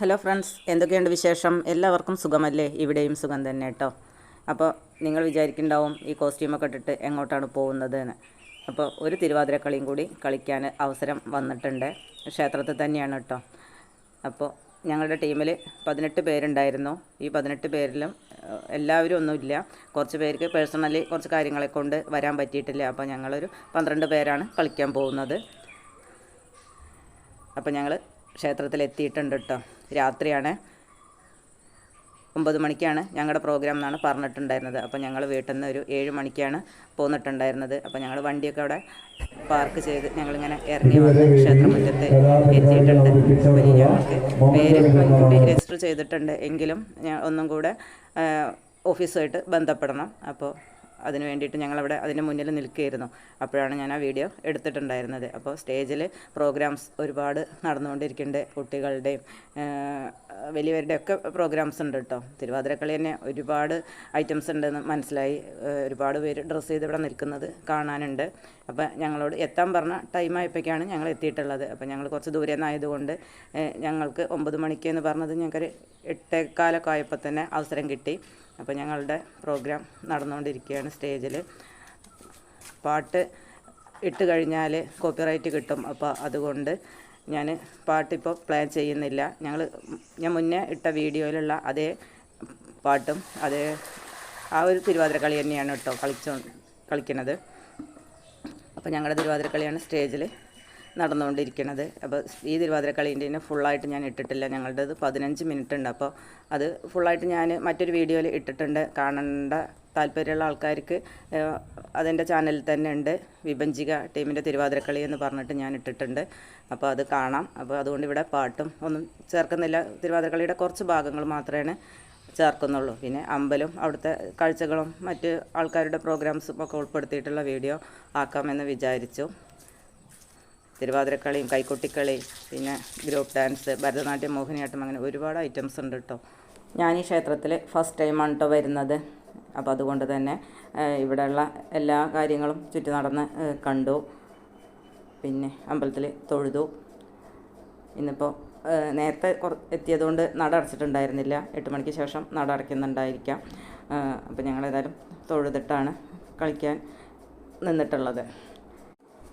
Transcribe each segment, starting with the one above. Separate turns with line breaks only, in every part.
Hello friends എന്തൊക്കെയുണ്ട് വിശേഷം? എല്ലാവർക്കും സുഖമല്ലേ? ഇവിടെയും സുഖം തന്നെ കേട്ടോ. അപ്പോൾ നിങ്ങൾ വിചാരിക്കുന്നുണ്ടാവും ഈ കോസ്റ്റ്യൂമൊക്കെ ഇട്ടിട്ട് എങ്ങോട്ടാണ് പോകുന്നത് എന്ന് അപ്പോൾ ഒരു തിരുവാതിര കളിയും കൂടി കളിക്കാൻ അവസരം വന്നിട്ടുണ്ട്. ക്ഷേത്രത്തിൽ തന്നെയാണ് കേട്ടോ. അപ്പോൾ ഞങ്ങളുടെ ടീമിൽ പതിനെട്ട് പേരുണ്ടായിരുന്നു. ഈ പതിനെട്ട് പേരിലും എല്ലാവരും ഒന്നുമില്ല. കുറച്ച് പേർക്ക് പേഴ്സണലി കുറച്ച് കാര്യങ്ങളെ കൊണ്ട് വരാൻ പറ്റിയിട്ടില്ല. അപ്പോൾ ഞങ്ങളൊരു പന്ത്രണ്ട് പേരാണ് കളിക്കാൻ പോകുന്നത്. അപ്പോൾ ഞങ്ങൾ ക്ഷേത്രത്തിൽ എത്തിയിട്ടുണ്ട് കേട്ടോ രാത്രിയാണ്. ഒമ്പത് മണിക്കാണ് ഞങ്ങളുടെ പ്രോഗ്രാം എന്നാണ് പറഞ്ഞിട്ടുണ്ടായിരുന്നത്. അപ്പോൾ ഞങ്ങൾ വീട്ടിൽ നിന്ന് ഒരു ഏഴ് മണിക്കാണ് പോന്നിട്ടുണ്ടായിരുന്നത്. അപ്പോൾ ഞങ്ങൾ വണ്ടിയൊക്കെ അവിടെ പാർക്ക് ചെയ്ത് ഞങ്ങളിങ്ങനെ ഇറങ്ങി വന്ന് ക്ഷേത്രമുറ്റത്ത് എത്തിയിട്ടുണ്ട്. അപ്പോൾ ഇനി ഞങ്ങൾക്ക് പേര് മുൻകൂട്ടി രജിസ്റ്റർ ചെയ്തിട്ടുണ്ട്. എങ്കിലും ഞാൻ ഒന്നും കൂടെ ഓഫീസുമായിട്ട് ബന്ധപ്പെടണം. അപ്പോൾ അതിന് വേണ്ടിയിട്ട് ഞങ്ങളവിടെ അതിന് മുന്നിൽ നിൽക്കുകയായിരുന്നു. അപ്പോഴാണ് ഞാൻ ആ വീഡിയോ എടുത്തിട്ടുണ്ടായിരുന്നത്. അപ്പോൾ സ്റ്റേജിൽ പ്രോഗ്രാംസ് ഒരുപാട് നടന്നുകൊണ്ടിരിക്കുന്നുണ്ട്. കുട്ടികളുടെയും വലിയവരുടെയൊക്കെ പ്രോഗ്രാംസ് ഉണ്ട് കേട്ടോ. തിരുവാതിരക്കളി തന്നെ ഒരുപാട് ഐറ്റംസ് ഉണ്ടെന്ന് മനസ്സിലായി. ഒരുപാട് പേര് ഡ്രസ്സ് ചെയ്ത് ഇവിടെ നിൽക്കുന്നത് കാണാനുണ്ട്. അപ്പോൾ ഞങ്ങളോട് എത്താൻ പറഞ്ഞ ടൈം ആയപ്പോഴേക്കാണ് ഞങ്ങൾ എത്തിയിട്ടുള്ളത്. അപ്പോൾ ഞങ്ങൾ കുറച്ച് ദൂരെ നിന്നായതുകൊണ്ട് ഞങ്ങൾക്ക് ഒമ്പത് മണിക്ക് എന്ന് പറഞ്ഞത് ഞങ്ങൾക്കൊരു എട്ടേക്കാലൊക്കെ ആയപ്പോൾ തന്നെ അവസരം കിട്ടി. അപ്പോൾ ഞങ്ങളുടെ പ്രോഗ്രാം നടന്നുകൊണ്ടിരിക്കുകയാണ് സ്റ്റേജിൽ. പാട്ട് ഇട്ട് കഴിഞ്ഞാൽ കോപ്പിറൈറ്റ് കിട്ടും. അപ്പോൾ അതുകൊണ്ട് ഞാൻ പാട്ടിപ്പോൾ പ്ലാൻ ചെയ്യുന്നില്ല. ഞങ്ങൾ ഞാൻ മുന്നേ ഇട്ട വീഡിയോയിലുള്ള അതേ പാട്ടും അതേ ആ ഒരു തിരുവാതിര കളി തന്നെയാണ് കേട്ടോ കളിച്ചോ കളിക്കുന്നത്. അപ്പോൾ ഞങ്ങളുടെ തിരുവാതിര കളിയാണ് സ്റ്റേജിൽ നടന്നുകൊണ്ടിരിക്കുന്നത് അപ്പോൾ ഈ തിരുവാതിരക്കളീന്റെ തന്നെ ഫുള്ളായിട്ട് ഞാൻ ഇട്ടിട്ടില്ല. ഞങ്ങളുടേത് പതിനഞ്ച് മിനിറ്റ് ഉണ്ട്. അപ്പോൾ അത് ഫുള്ളായിട്ട് ഞാൻ മറ്റൊരു വീഡിയോയിൽ ഇട്ടിട്ടുണ്ട്. കാണേണ്ട താല്പര്യമുള്ള ആൾക്കാർക്ക് അതെന്റെ ചാനലിൽ തന്നെ ഉണ്ട്. വിഭജിക ടീമിന്റെ തിരുവാതിരക്കളി എന്ന് പറഞ്ഞിട്ട് ഞാൻ ഇട്ടിട്ടുണ്ട്. അപ്പോൾ അത് കാണാം. അപ്പോൾ അതുകൊണ്ട് ഇവിടെ പാട്ടും ഒന്നും ചേർക്കുന്നില്ല. തിരുവാതിരക്കളിയുടെ കുറച്ച് ഭാഗങ്ങൾ മാത്രമേ ചേർക്കുന്നുള്ളൂ. പിന്നെ അമ്പലം അവിടുത്തെ കാഴ്ചകളും മറ്റ് ആൾക്കാരുടെ പ്രോഗ്രാംസും ഒക്കെ ഉൾപ്പെടുത്തിയിട്ടുള്ള വീഡിയോ ആക്കാമെന്ന് വിചാരിച്ചു. തിരുവാതിരക്കളിയും കൈക്കൊട്ടിക്കളി പിന്നെ ഗ്രൂപ്പ് ഡാൻസ് ഭരതനാട്യം മോഹിനിയാട്ടം അങ്ങനെ ഒരുപാട് ഐറ്റംസ് ഉണ്ട് കേട്ടോ ഞാൻ ഈ ക്ഷേത്രത്തിൽ ഫസ്റ്റ് ടൈമാണ് കേട്ടോ വരുന്നത്. അപ്പോൾ അതുകൊണ്ട് തന്നെ ഇവിടെയുള്ള എല്ലാ കാര്യങ്ങളും ചുറ്റി നടന്ന് കണ്ടു. പിന്നെ അമ്പലത്തിൽ തൊഴുതു. ഇന്നിപ്പോൾ നേരത്തെ കുറ എത്തിയതുകൊണ്ട് നട അടച്ചിട്ടുണ്ടായിരുന്നില്ല. എട്ട് മണിക്ക് ശേഷം നട അടയ്ക്കുന്നുണ്ടായിരിക്കാം. അപ്പോൾ ഞങ്ങളേതായാലും തൊഴുതിട്ടാണ് കളിക്കാൻ നിന്നിട്ടുള്ളത്.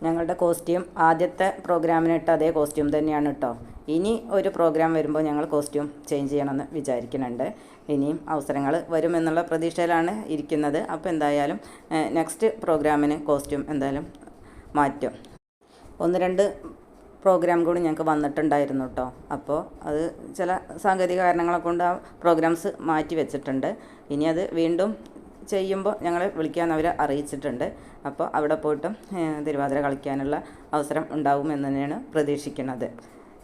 ഞങ്ങളുടെ കോസ്റ്റ്യൂം ആദ്യത്തെ പ്രോഗ്രാമിന് ഇട്ട അതേ കോസ്റ്റ്യൂം തന്നെയാണ് കേട്ടോ ഇനി ഒരു പ്രോഗ്രാം വരുമ്പോൾ ഞങ്ങൾ കോസ്റ്റ്യൂം ചേഞ്ച് ചെയ്യണമെന്ന് വിചാരിക്കുന്നുണ്ട്. ഇനിയും അവസരങ്ങൾ വരുമെന്നുള്ള പ്രതീക്ഷയിലാണ് ഇരിക്കുന്നത്. അപ്പോൾ എന്തായാലും നെക്സ്റ്റ് പ്രോഗ്രാമിന് കോസ്റ്റ്യൂം എന്തായാലും മാറ്റും. ഒന്ന് രണ്ട് പ്രോഗ്രാം കൂടി ഞങ്ങൾക്ക് വന്നിട്ടുണ്ടായിരുന്നു കേട്ടോ അപ്പോൾ അത് ചില സാങ്കേതിക കാരണങ്ങളെ കൊണ്ട് ആ പ്രോഗ്രാംസ് മാറ്റി വെച്ചിട്ടുണ്ട്. ഇനി അത് വീണ്ടും ചെയ്യുമ്പോൾ ഞങ്ങളെ വിളിക്കാൻ അവർ അറിയിച്ചിട്ടുണ്ട്. അപ്പോൾ അവിടെ പോയിട്ടും തിരുവാതിര കളിക്കാനുള്ള അവസരം ഉണ്ടാകുമെന്ന് തന്നെയാണ് പ്രതീക്ഷിക്കുന്നത്.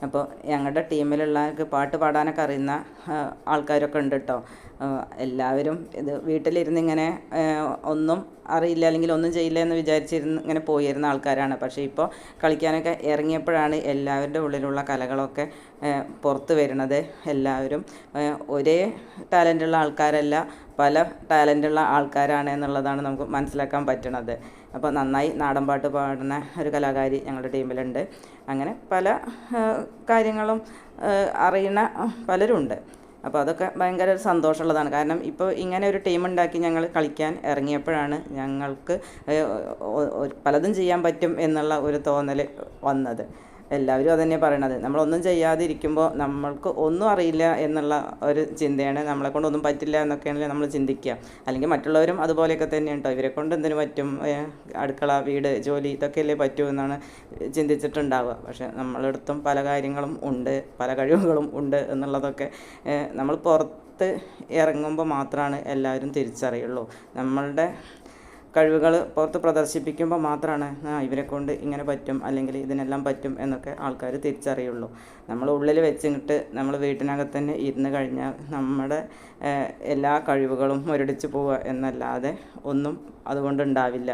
അപ്പോൾ ഞങ്ങളുടെ ടീമിലുള്ള പാട്ട് പാടാനൊക്കെ അറിയുന്ന ആൾക്കാരൊക്കെ ഉണ്ട് കേട്ടോ എല്ലാവരും ഇത് വീട്ടിലിരുന്ന് ഇങ്ങനെ ഒന്നും അറിയില്ല അല്ലെങ്കിൽ ഒന്നും ചെയ്യില്ല എന്ന് വിചാരിച്ചിരുന്ന് ഇങ്ങനെ പോയിരുന്ന ആൾക്കാരാണ്. പക്ഷേ ഇപ്പോൾ കളിക്കാനൊക്കെ ഇറങ്ങിയപ്പോഴാണ് എല്ലാവരുടെ ഉള്ളിലുള്ള കലകളൊക്കെ പുറത്ത് വരുന്നത്. എല്ലാവരും ഒരേ ടാലന്റുള്ള ആൾക്കാരല്ല പല ടാലന്റുള്ള ആൾക്കാരാണ് എന്നുള്ളതാണ് നമുക്ക് മനസ്സിലാക്കാൻ പറ്റണത്. അപ്പോൾ നന്നായി നാടൻ പാട്ട് പാടുന്ന ഒരു കലാകാരി ഞങ്ങളുടെ ടീമിലുണ്ട്. അങ്ങനെ പല കാര്യങ്ങളും അറിയുന്ന പലരുണ്ട്. അപ്പോൾ അതൊക്കെ ഭയങ്കര ഒരു സന്തോഷമുള്ളതാണ്. കാരണം ഇപ്പോൾ ഇങ്ങനെ ഒരു ടീം ഉണ്ടാക്കി ഞങ്ങൾ കളിക്കാൻ ഇറങ്ങിയപ്പോഴാണ് ഞങ്ങൾക്ക് പലതും ചെയ്യാൻ പറ്റും എന്നുള്ള ഒരു തോന്നൽ വന്നത്. എല്ലാവരും അതന്നെ പറയണത്. നമ്മളൊന്നും ചെയ്യാതിരിക്കുമ്പോൾ നമ്മൾക്ക് ഒന്നും അറിയില്ല എന്നുള്ള ഒരു ചിന്തയാണ്. നമ്മളെ കൊണ്ട് ഒന്നും പറ്റില്ല എന്നൊക്കെയാണല്ലോ നമ്മൾ ചിന്തിക്കുക. അല്ലെങ്കിൽ മറ്റുള്ളവരും അതുപോലെയൊക്കെ തന്നെ ഉണ്ടോ ഇവരെ കൊണ്ട് എന്തിനു പറ്റും? അടുക്കള വീട് ജോലി ഇതൊക്കെയല്ലേ പറ്റൂ എന്നാണ് ചിന്തിച്ചിട്ടുണ്ടാവുക. പക്ഷെ നമ്മളെടുത്തും പല കാര്യങ്ങളും ഉണ്ട്. പല കഴിവുകളും ഉണ്ട് എന്നുള്ളതൊക്കെ നമ്മൾ പുറത്ത് ഇറങ്ങുമ്പോൾ മാത്രമാണ് എല്ലാവരും തിരിച്ചറിയുള്ളൂ. നമ്മളുടെ കഴിവുകൾ പുറത്ത് പ്രദർശിപ്പിക്കുമ്പോൾ മാത്രമാണ് ആ ഇവരെ കൊണ്ട് ഇങ്ങനെ പറ്റും അല്ലെങ്കിൽ ഇതിനെല്ലാം പറ്റും എന്നൊക്കെ ആൾക്കാർ തിരിച്ചറിയുള്ളൂ. നമ്മൾ ഉള്ളിൽ വെച്ചിട്ട് നമ്മൾ വീട്ടിനകത്ത് തന്നെ ഇരുന്ന് കഴിഞ്ഞാൽ നമ്മുടെ എല്ലാ കഴിവുകളും മുരടിച്ച് പോവുക എന്നല്ലാതെ ഒന്നും അതുകൊണ്ടുണ്ടാവില്ല.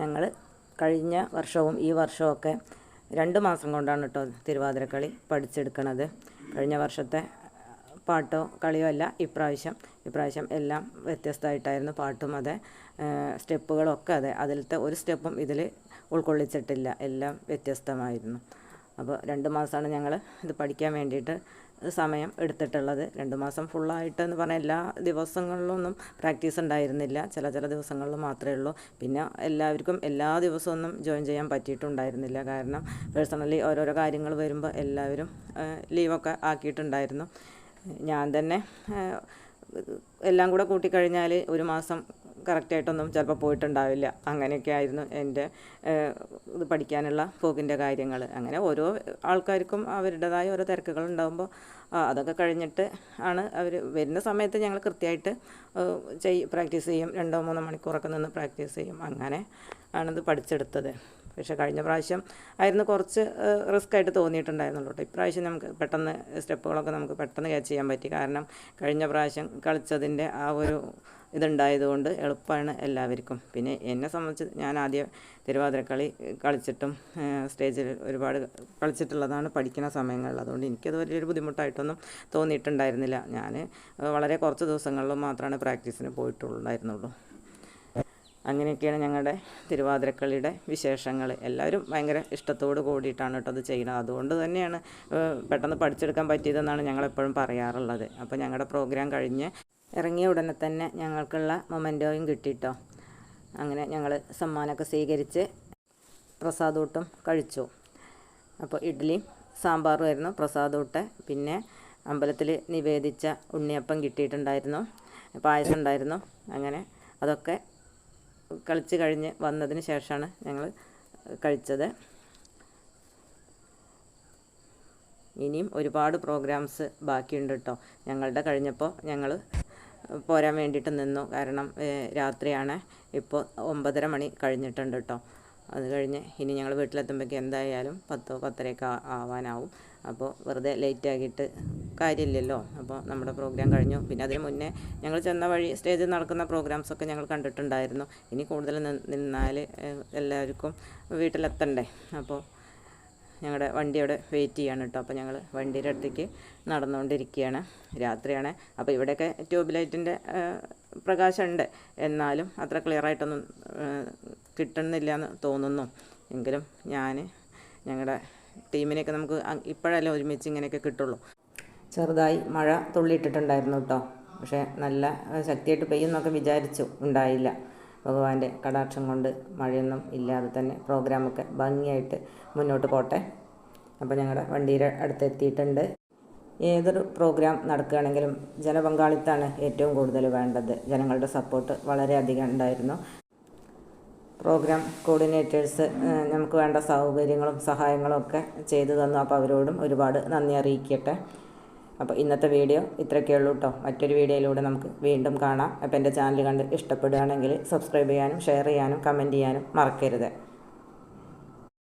ഞങ്ങൾ കഴിഞ്ഞ വർഷവും ഈ വർഷവും ഒക്കെ രണ്ട് മാസം കൊണ്ടാണ് കേട്ടോ തിരുവാതിരക്കളി പഠിച്ചെടുക്കണത്. കഴിഞ്ഞ വർഷത്തെ പാട്ടോ കളിയോ അല്ല ഇപ്രാവശ്യം ഇപ്രാവശ്യം എല്ലാം വ്യത്യസ്തമായിട്ടായിരുന്നു പാട്ടും അതെ. സ്റ്റെപ്പുകളൊക്കെ അതെ. അതിലത്തെ ഒരു സ്റ്റെപ്പും ഇതിൽ ഉൾക്കൊള്ളിച്ചിട്ടില്ല. എല്ലാം വ്യത്യസ്തമായിരുന്നു. അപ്പോൾ രണ്ട് മാസമാണ് ഞങ്ങൾ ഇത് പഠിക്കാൻ വേണ്ടിയിട്ട് സമയം എടുത്തിട്ടുള്ളത്. രണ്ട് മാസം ഫുള്ളായിട്ട് എന്ന് പറഞ്ഞാൽ എല്ലാ ദിവസങ്ങളിലൊന്നും പ്രാക്ടീസ് ഉണ്ടായിരുന്നില്ല. ചില ചില ദിവസങ്ങളിൽ മാത്രമേ ഉള്ളൂ. പിന്നെ എല്ലാവർക്കും എല്ലാ ദിവസമൊന്നും ജോയിൻ ചെയ്യാൻ പറ്റിയിട്ടുണ്ടായിരുന്നില്ല. കാരണം പേഴ്സണലി ഓരോരോ കാര്യങ്ങൾ വരുമ്പോൾ എല്ലാവരും ലീവൊക്കെ ആക്കിയിട്ടുണ്ടായിരുന്നു. ഞാൻ തന്നെ എല്ലാം കൂടെ കൂട്ടിക്കഴിഞ്ഞാൽ ഒരു മാസം കറക്റ്റായിട്ടൊന്നും ചിലപ്പോൾ പോയിട്ടുണ്ടാവില്ല. അങ്ങനെയൊക്കെ ആയിരുന്നു എന്റെ ഇത് പഠിക്കാനുള്ള പോക്കിന്റെ കാര്യങ്ങൾ അങ്ങനെ ഓരോ ആൾക്കാർക്കും അവരുടേതായ ഓരോ തിരക്കുകൾ ഉണ്ടാകുമ്പോൾ അതൊക്കെ കഴിഞ്ഞിട്ട് ആണ് അവർ വരുന്ന സമയത്ത് ഞങ്ങൾ കൃത്യമായിട്ട് ചെയ് പ്രാക്ടീസ് ചെയ്യും. രണ്ടോ മൂന്നോ മണിക്കൂറൊക്കെ നിന്ന് പ്രാക്ടീസ് ചെയ്യും. അങ്ങനെ ആണിത് പഠിച്ചെടുത്തത്. പക്ഷേ കഴിഞ്ഞ പ്രാവശ്യം ആയിരുന്നു കുറച്ച് റിസ്ക് ആയിട്ട് തോന്നിയിട്ടുണ്ടായിരുന്നുള്ളൂ കേട്ടോ. ഇപ്രാവശ്യം നമുക്ക് പെട്ടെന്ന് സ്റ്റെപ്പുകളൊക്കെ നമുക്ക് പെട്ടെന്ന് ക്യാച്ച് ചെയ്യാൻ പറ്റി. കാരണം കഴിഞ്ഞ പ്രാവശ്യം കളിച്ചതിന്റെ ആ ഒരു ഇതുണ്ടായതുകൊണ്ട് എളുപ്പമാണ് എല്ലാവർക്കും. പിന്നെ എന്നെ സംബന്ധിച്ച് ഞാൻ ആദ്യം തിരുവാതിരക്കളി കളിച്ചിട്ടും സ്റ്റേജിൽ ഒരുപാട് കളിച്ചിട്ടുള്ളതാണ് പഠിക്കുന്ന സമയങ്ങളിൽ. അതുകൊണ്ട് എനിക്കത് വലിയൊരു ബുദ്ധിമുട്ടായിട്ടൊന്നും തോന്നിയിട്ടുണ്ടായിരുന്നില്ല. ഞാൻ വളരെ കുറച്ച് ദിവസങ്ങളിൽ മാത്രമാണ് പ്രാക്ടീസിന് പോയിട്ടുണ്ടായിരുന്നുള്ളൂ. അങ്ങനെയൊക്കെയാണ് ഞങ്ങളുടെ തിരുവാതിരക്കളിയുടെ വിശേഷങ്ങൾ. എല്ലാവരും ഭയങ്കര ഇഷ്ടത്തോട് കൂടിയിട്ടാണ് കേട്ടോ അത് ചെയ്യുന്നത്. അതുകൊണ്ട് തന്നെയാണ് പെട്ടെന്ന് പഠിച്ചെടുക്കാൻ പറ്റിയതെന്നാണ് ഞങ്ങളെപ്പോഴും പറയാറുള്ളത്. അപ്പോൾ ഞങ്ങളുടെ പ്രോഗ്രാം കഴിഞ്ഞ് ഇറങ്ങിയ ഉടനെ തന്നെ ഞങ്ങൾക്കുള്ള മൊമെന്റോയും കിട്ടിയിട്ടോ അങ്ങനെ ഞങ്ങൾ സമ്മാനമൊക്കെ സ്വീകരിച്ച് പ്രസാദൂട്ടും കഴിച്ചു. അപ്പോൾ ഇഡ്ഡലിയും സാമ്പാറുമായിരുന്നു പ്രസാദൂട്ട്. പിന്നെ അമ്പലത്തിൽ നിവേദിച്ച ഉണ്ണിയപ്പം കിട്ടിയിട്ടുണ്ടായിരുന്നു. പായസം ഉണ്ടായിരുന്നു. അങ്ങനെ അതൊക്കെ കളിച്ച് കഴിഞ്ഞ് വന്നതിന് ശേഷമാണ് ഞങ്ങൾ കഴിച്ചത്. ഇനിയും ഒരുപാട് പ്രോഗ്രാംസ് ബാക്കിയുണ്ട് കേട്ടോ. ഞങ്ങളുടെ കഴിഞ്ഞപ്പോൾ ഞങ്ങൾ പോരാൻ വേണ്ടിയിട്ട് നിന്നു. കാരണം രാത്രിയാണ് ഇപ്പോൾ ഒമ്പതര മണി കഴിഞ്ഞിട്ടുണ്ട് കേട്ടോ. അത് കഴിഞ്ഞ് ഇനി ഞങ്ങൾ വീട്ടിലെത്തുമ്പോഴേക്ക് എന്തായാലും പത്തോ പത്തരയൊക്കെ ആവാനാവും. അപ്പോൾ വെറുതെ ലേറ്റ് ആക്കിയിട്ട് കാര്യമില്ലല്ലോ. അപ്പോൾ നമ്മുടെ പ്രോഗ്രാം കഴിഞ്ഞു. പിന്നെ അതിന് മുന്നേ ഞങ്ങൾ ചെന്ന വഴി സ്റ്റേജിൽ നടക്കുന്ന പ്രോഗ്രാംസൊക്കെ ഞങ്ങൾ കണ്ടിട്ടുണ്ടായിരുന്നു. ഇനി കൂടുതൽ നിന്നാൽ എല്ലാവർക്കും വീട്ടിലെത്തണ്ടേ. അപ്പോൾ ഞങ്ങളുടെ വണ്ടിയോടെ വെയിറ്റ് ചെയ്യാണ് കേട്ടോ അപ്പോൾ ഞങ്ങൾ വണ്ടിയുടെ അടുത്തേക്ക് നടന്നുകൊണ്ടിരിക്കുകയാണ് രാത്രിയാണ്. അപ്പോൾ ഇവിടെയൊക്കെ ട്യൂബ് ലൈറ്റിന്റെ പ്രകാശമുണ്ട്. എന്നാലും അത്ര ക്ലിയർ ആയിട്ടൊന്നും കിട്ടുന്നില്ല എന്ന് തോന്നുന്നു. എങ്കിലും ഞാൻ ഞങ്ങളുടെ ടീമിനെയൊക്കെ നമുക്ക് ഇപ്പോഴല്ലേ ഒരുമിച്ച് ഇങ്ങനെയൊക്കെ കിട്ടുള്ളൂ. ചെറുതായി മഴ തുള്ളിയിട്ടിട്ടുണ്ടായിരുന്നു കേട്ടോ പക്ഷേ നല്ല ശക്തിയായിട്ട് പെയ്യുന്നൊക്കെ വിചാരിച്ചു. ഉണ്ടായില്ല. ഭഗവാന്റെ കടാക്ഷം കൊണ്ട് മഴയൊന്നും ഇല്ലാതെ തന്നെ പ്രോഗ്രാമൊക്കെ ഭംഗിയായിട്ട് മുന്നോട്ട് പോട്ടെ. അപ്പോൾ ഞങ്ങളുടെ വണ്ടിയുടെ അടുത്തെത്തിയിട്ടുണ്ട്. ഏതൊരു പ്രോഗ്രാം നടക്കുകയാണെങ്കിലും ജനപങ്കാളിത്തമാണ് ഏറ്റവും കൂടുതൽ വേണ്ടത്. ജനങ്ങളുടെ സപ്പോർട്ട് വളരെയധികം ഉണ്ടായിരുന്നു. പ്രോഗ്രാം കോർഡിനേറ്റേഴ്സ് നമുക്ക് വേണ്ട സൗകര്യങ്ങളും സഹായങ്ങളും ഒക്കെ ചെയ്തു തന്നു. അപ്പോൾ അവരോടും ഒരുപാട് നന്ദി അറിയിക്കട്ടെ. അപ്പോൾ ഇന്നത്തെ വീഡിയോ ഇത്രയൊക്കെ ഉള്ളൂ കേട്ടോ മറ്റൊരു വീഡിയോയിലൂടെ നമുക്ക് വീണ്ടും കാണാം. അപ്പോൾ എന്റെ ചാനൽ കണ്ട് ഇഷ്ടപ്പെടുകയാണെങ്കിൽ സബ്സ്ക്രൈബ് ചെയ്യാനും ഷെയർ ചെയ്യാനും കമന്റ് ചെയ്യാനും മറക്കരുത്.